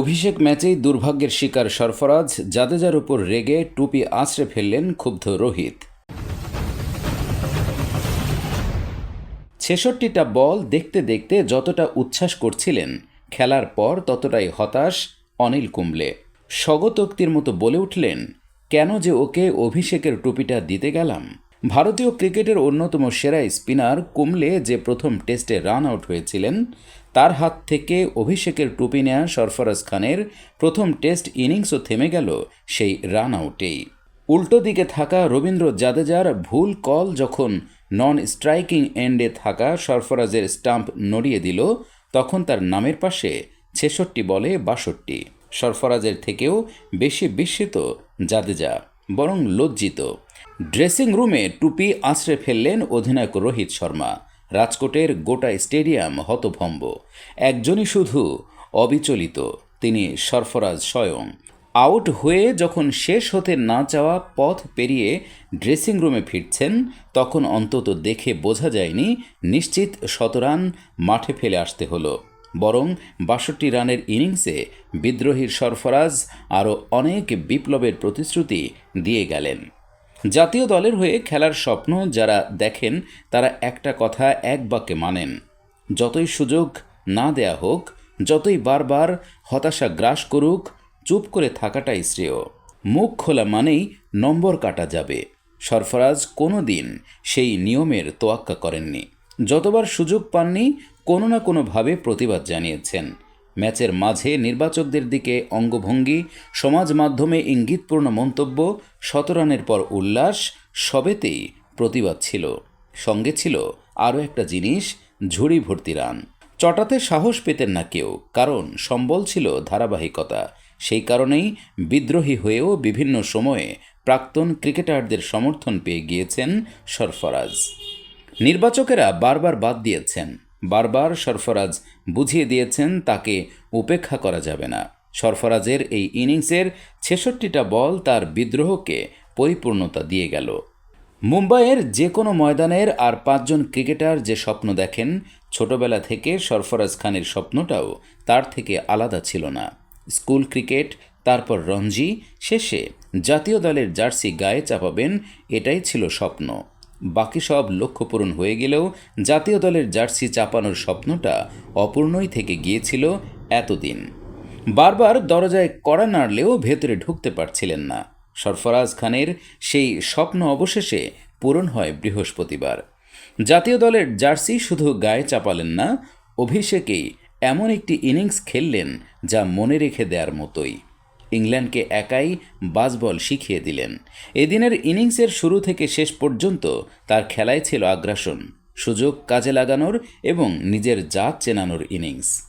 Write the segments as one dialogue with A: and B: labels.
A: অভিষেক ম্যাচেই দুর্ভাগ্যের শিকার সরফরাজ, জাদেজার উপর রেগে টুপি আছড়ে ফেললেন ক্ষুব্ধ রোহিত। ছেষট্টিটা বল দেখতে দেখতে যতটা উচ্ছ্বাস করছিলেন, খেলার পর ততটাই হতাশ অনিল কুম্বলে। স্বগতোক্তির মতো বলে উঠলেন, কেন যে ওকে অভিষেকের টুপিটা দিতে গেলাম? ভারতীয় ক্রিকেটের অন্যতম সেরা স্পিনার কুমলে যে প্রথম টেস্টে রান আউট হয়েছিলেন তার হাত থেকে অভিষেকের টুপি নেয়া সরফরাজ খানের প্রথম টেস্ট ইনিংসও থেমে গেল সেই রান আউটেই উল্টো দিকে থাকা রবীন্দ্র জাদেজার ভুল কল যখন নন স্ট্রাইকিং এন্ডে থাকা সরফরাজের স্টাম্প নড়িয়ে দিল, তখন তার নামের পাশে ছেষট্টি বলে বাষট্টি। সরফরাজের থেকেও বেশি বিস্মিত জাদেজা, বরং লজ্জিত। ড্রেসিং রুমে টুপি আছড়ে ফেললেন অধিনায়ক রোহিত শর্মা। রাজকোটের গোটা স্টেডিয়াম হতভম্ব। একজনই শুধু অবিচলিত, তিনি সরফরাজ স্বয়ং। আউট হয়ে যখন শেষ হতে না চাওয়া পথ পেরিয়ে ড্রেসিং রুমে ফিরছেন, তখন অন্তত দেখে বোঝা যায়নি, নিশ্চিত শতরান মাঠে ফেলে আসতে হলো। বরং বাষট্টি রানের ইনিংসে বিদ্রোহীর সরফরাজ আরও অনেক বিপ্লবের প্রতিশ্রুতি দিয়ে গেলেন। জাতীয় দলের হয়ে খেলার স্বপ্ন যারা দেখেন, তারা একটা কথা এক বাক্যে মানেন, যতই সুযোগ না দেয়া হোক, যতই বারবার হতাশা গ্রাস করুক, চুপ করে থাকাটাই শ্রেয়। মুখ খোলা মানেই নম্বর কাটা যাবে। সরফরাজ কোনো দিন সেই নিয়মের তোয়াক্কা করেননি। যতবার সুযোগ পাননি, কোনো না কোনোভাবে প্রতিবাদ জানিয়েছেন। ম্যাচের মাঝে নির্বাচকদের দিকে অঙ্গভঙ্গি, সমাজ মাধ্যমে ইঙ্গিতপূর্ণ মন্তব্য শতরানের পর উল্লাস, সবেতেই প্রতিবাদ ছিল। সঙ্গে ছিল আরও একটা জিনিস, ঝুড়ি ভর্তি রান। চটাতে সাহস পেতেন না কেউ, কারণ সম্বল ছিল ধারাবাহিকতা। সেই কারণেই বিদ্রোহী হয়েও বিভিন্ন সময়ে প্রাক্তন ক্রিকেটারদের সমর্থন পেয়ে গিয়েছেন সরফরাজ। নির্বাচকেরা বারবার বাদ দিয়েছেন। বারবার সরফরাজ বুঝিয়ে দিয়েছেন তাকে উপেক্ষা করা যাবে না। সরফরাজের এই ইনিংসের ছেষট্টিটা বল তার বিদ্রোহকে পরিপূর্ণতা দিয়ে গেল। মুম্বাইয়ের যে কোনো ময়দানের আর পাঁচজন ক্রিকেটার যে স্বপ্ন দেখেন, ছোটবেলা থেকে সরফরাজ খানের স্বপ্নটাও তার থেকে আলাদা ছিল না। স্কুল ক্রিকেট, তারপর রঞ্জি, শেষে জাতীয় দলের জার্সি গায়ে চাপাবেন, এটাই ছিল স্বপ্ন। বাকি সব লক্ষ্য পূরণ হয়ে গেলেও জাতীয় দলের জার্সি চাপানোর স্বপ্নটা অপূর্ণই থেকে গিয়েছিল এতদিন। বারবার দরজায় কড়া নাড়লেও ভেতরে ঢুকতে পারছিলেন না। সরফরাজ খানের সেই স্বপ্ন অবশেষে পূরণ হয় বৃহস্পতিবার। জাতীয় দলের জার্সি শুধু গায়ে চাপালেন না অভিষেকেই এমন একটি ইনিংস খেললেন যা মনে রেখে দেওয়ার মতোই। ইংল্যান্ডকে একাই বাসবল শিখিয়ে দিলেন। এদিনের ইনিংসের শুরু থেকে শেষ পর্যন্ত তার খেলায় ছিল আগ্রাসন, সুযোগ কাজে লাগানোর এবং নিজের জাত চেনানোর ইনিংস।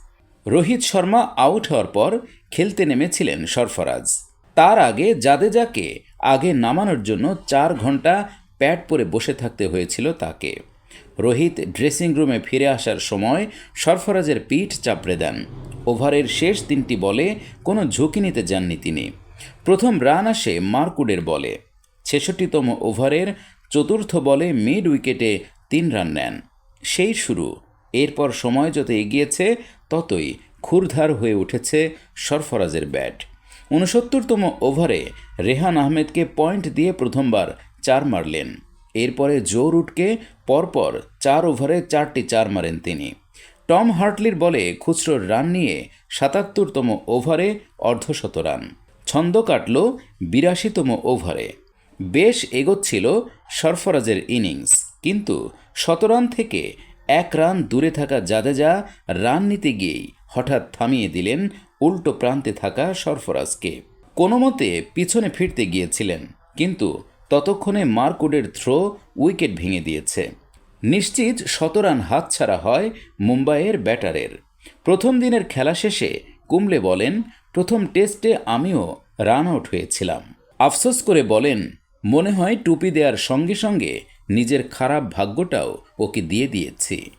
A: রোহিত শর্মা আউট হওয়ার পর খেলতে নেমেছিলেন সরফরাজ। তার আগে জাদেজাকে আগে নামানোর জন্য চার ঘণ্টা প্যাড পরে বসে থাকতে হয়েছিল তাকে। রোহিত ড্রেসিং রুমে ফিরে আসার সময় সরফরাজের পিঠ চাপড়ে দেন। ওভারের শেষ তিনটি বলে কোনো ঝুঁকি নিতে যাননি তিনি। প্রথম রান আসে মার্কুডের বলে। ছেষট্টিতম ওভারের চতুর্থ বলে মিড উইকেটে তিন রান নেন। সেই শুরু। এরপর সময় যত এগিয়েছে, ততই ক্ষুরধার হয়ে উঠেছে সরফরাজের ব্যাট। ঊনসত্তরতম ওভারে রেহান আহমেদকে পয়েন্ট দিয়ে প্রথমবার চার মারলেন। এরপরে জো রুটকে পরপর চার ওভারে চারটি চার মারেন তিনি। টম হার্টলির বলে খুচরোর রান নিয়ে সাতাত্তরতম ওভারে অর্ধশত রান। ছন্দ কাটল বিরাশিতম ওভারে। বেশ এগোচ্ছিল সরফরাজের ইনিংস, কিন্তু শতরান থেকে এক রান দূরে থাকা জাদেজা রান নিতে গিয়েই হঠাৎ থামিয়ে দিলেন উল্টো প্রান্তে থাকা সরফরাজকে। কোনো মতে পিছনে ফিরতে গিয়েছিলেন, কিন্তু ততক্ষণে মার্কুডের থ্রো উইকেট ভেঙে দিয়েছে। নিশ্চিত শতরান হাতছাড়া হয় মুম্বাইয়ের ব্যাটারের। প্রথম দিনের খেলা শেষে কুমলে বলেন, প্রথম টেস্টে আমিও রান আউট হয়েছিলাম। আফসোস করে বলেন, মনে হয় টুপি দেওয়ার সঙ্গে সঙ্গে নিজের খারাপ ভাগ্যটাও ওকে দিয়ে দিয়েছি।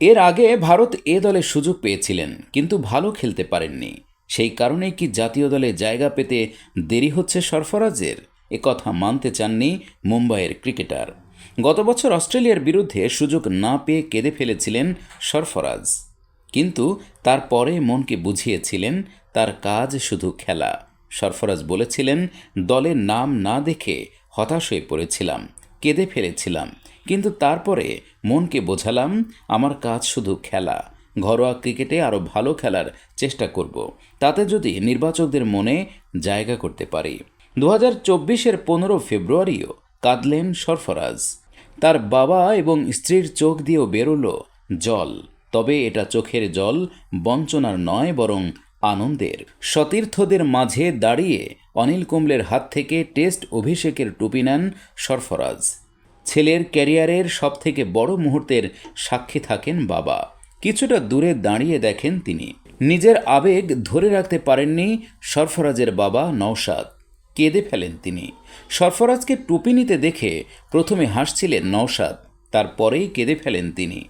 A: এর আগে ভারত এ দলে সুযোগ পেয়েছিলেন, কিন্তু ভালো খেলতে পারেননি। সেই কারণে কি জাতীয় দলে জায়গা পেতে দেরি হচ্ছে সরফরাজের? কথা মানতে চাননি মুম্বাইয়ের ক্রিকেটার। গত বছর অস্ট্রেলিয়ার বিরুদ্ধে সুযোগ না পেয়ে কেঁদে ফেলেছিলেন সরফরাজ। কিন্তু তারপরে মনকে বুঝিয়েছিলেন, তার কাজ শুধু খেলা। সরফরাজ বলেছিলেন দলের নাম না দেখে হতাশ হয়ে পড়েছিলাম, কেঁদে ফেলেছিলাম। কিন্তু তারপরে মনকে বোঝালাম, আমার কাজ শুধু খেলা। ঘরোয়া ক্রিকেটে আরও ভালো খেলার চেষ্টা করব। তাতে যদি নির্বাচকদের মনে জায়গা করতে পারি। দু হাজার চব্বিশের পনেরো ফেব্রুয়ারিও কাঁদলেন সরফরাজ। তার বাবা এবং স্ত্রীর চোখ দিয়েও বেরোলো জল। তবে এটা চোখের জল বঞ্চনার নয়, বরং আনন্দের। সতীর্থদের মাঝে দাঁড়িয়ে অনিল কুম্বলের হাত থেকে টেস্ট অভিষেকের টুপি নেন সরফরাজ। ছেলের ক্যারিয়ারের সবথেকে বড় মুহূর্তের সাক্ষী থাকেন বাবা। কিছুটা দূরে দাঁড়িয়ে দেখেন তিনি। নিজের আবেগ ধরে রাখতে পারেননি সরফরাজের বাবা নওশাদ। কেঁদে ফেলেন তিনি। সরফরাজকে টুপি নিতে দেখে প্রথমে হাসছিলেন নওশাদ, তারপরেই কেঁদে ফেলেন তিনি।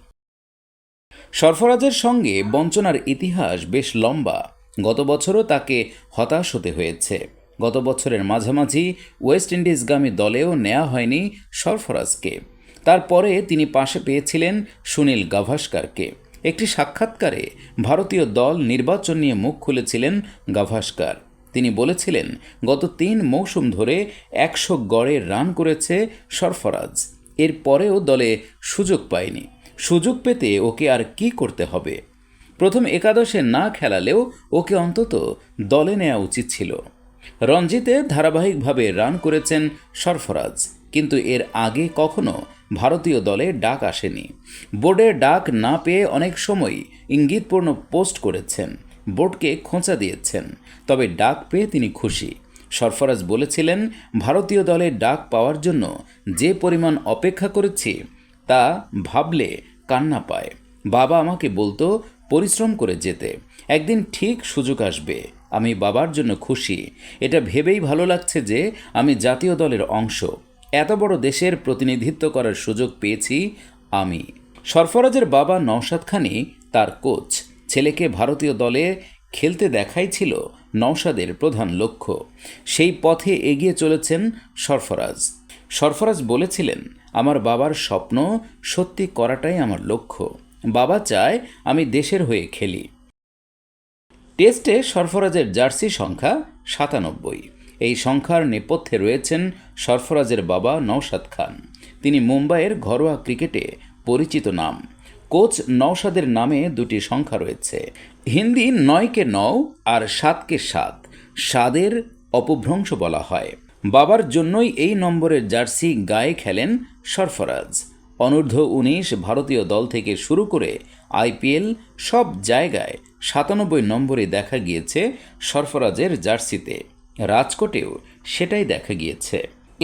A: সরফরাজের সঙ্গে বঞ্চনার ইতিহাস বেশ লম্বা। গত বছরও তাকে হতাশ হতে হয়েছে। গত বছরের মাঝামাঝি ওয়েস্ট ইন্ডিজগামী দলেও নেওয়া হয়নি সরফরাজকে। তারপরে তিনি পাশে পেয়েছিলেন সুনীল গাভাস্কারকে। একটি সাক্ষাৎকারে ভারতীয় দল নির্বাচন নিয়ে মুখ খুলেছিলেন গাভাস্কার। তিনি বলেছিলেন, গত তিন মৌসুম ধরে একশো গড়ে রান করেছে সরফরাজ। এর পরেও দলে সুযোগ পায়নি। সুযোগ পেতে ওকে আর কি করতে হবে? প্রথম একাদশে না খেলালেও ওকে অন্তত দলে নেওয়া উচিত ছিল। রঞ্জিতে ধারাবাহিকভাবে রান করেছেন সরফরাজ। কিন্তু এর আগে কখনো ভারতীয় দলে ডাক আসেনি। বোর্ডে ডাক না পেয়ে অনেক সময় ইঙ্গিতপূর্ণ পোস্ট করেছেন। বোর্ডকে খোঁচা দিয়েছেন। তবে ডাক পেয়ে তিনি খুশি। সরফরাজ বলেছিলেন, ভারতীয় দলে ডাক পাওয়ার জন্য যে পরিমাণ অপেক্ষা করেছি, তা ভাবলে কান্না পায়। বাবা আমাকে বলতো, পরিশ্রম করে যেতে। একদিন ঠিক সুযোগ আসবে। আমি বাবার জন্য খুশি। এটা ভেবেই ভালো লাগছে যে আমি জাতীয় দলের অংশ। এত বড় দেশের প্রতিনিধিত্ব করার সুযোগ পেয়েছি আমি। সরফরাজের বাবা নওশাদ খানি তার কোচ। ছেলেকে ভারতীয় দলে খেলতে দেখাই ছিল নওশাদের প্রধান লক্ষ্য। সেই পথে এগিয়ে চলেছেন সরফরাজ। সরফরাজ বলেছিলেন, আমার বাবার স্বপ্ন সত্যি করাটাই আমার লক্ষ্য। বাবা চায় আমি দেশের হয়ে খেলি। টেস্টে সরফরাজের জার্সি সংখ্যা সাতানব্বই। এই সংখ্যার নেপথ্যে রয়েছেন সরফরাজের বাবা নওশাদ খান। তিনি মুম্বাইয়ের ঘরোয়া ক্রিকেটে পরিচিত নাম। কোচ নওশাদের নামে দুটি সংখ্যা রয়েছে। হিন্দি নয়কে নও আর সাতকে সাত। সাদের অপভ্রংশ বলা হয়। বাবার জন্যই এই নম্বরের জার্সি গায়ে খেলেন সরফরাজ। অনূর্ধ্ব উনিশ ভারতীয় দল থেকে শুরু করে আইপিএল সব জায়গায় সাতানব্বই নম্বরে দেখা গিয়েছে সরফরাজের জার্সিতে। রাজকোটেও সেটাই দেখা গিয়েছে।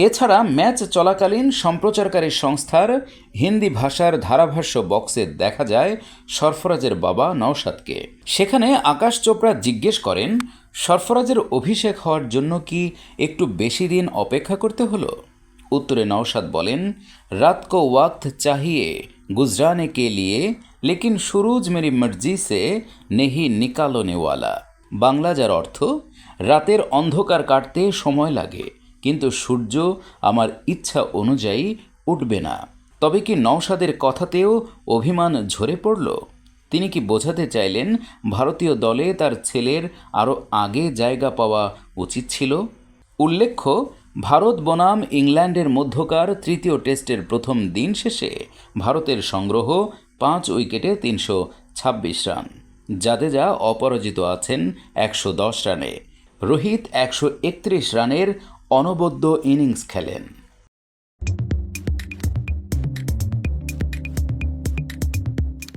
A: এছাড়া ম্যাচ চলাকালীন সম্প্রচারকারী সংস্থার হিন্দি ভাষার ধারাভাষ্য বক্সে দেখা যায় সরফরাজের বাবা নওশাদকে। সেখানে আকাশ চোপড়া জিজ্ঞেস করেন, সরফরাজের অভিষেক হওয়ার জন্য কি একটু বেশি দিন অপেক্ষা করতে হলো? উত্তরে নওশাদ বলেন রাত কো ওয়াক্ত চাহিয়ে, গুজরানে কে লিয়ে, লেকিন সুরুজ মেরি মর্জি সে নেহি নিকালোনে ওয়ালা। বাংলা যার অর্থ, রাতের অন্ধকার কাটতে সময় লাগে। কিন্তু সূর্য আমার ইচ্ছা অনুযায়ী উঠবে না। তবে কি নওশাদের কথাতেও অভিমান ঝরে পড়ল? তিনি কি বোঝাতে চাইলেন ভারতীয় দলে তার ছেলের আরও আগে জায়গা পাওয়া উচিত ছিল? উল্লেখ্য, ভারত বনাম ইংল্যান্ডের মধ্যকার তৃতীয় টেস্টের প্রথম দিন শেষে ভারতের সংগ্রহ পাঁচ উইকেটে তিনশো ছাব্বিশ রান। জাদেজা অপরাজিত আছেন একশো দশ রানে। রোহিত একশো একত্রিশ রানের অনবদ্য ইনিংস খেলেন।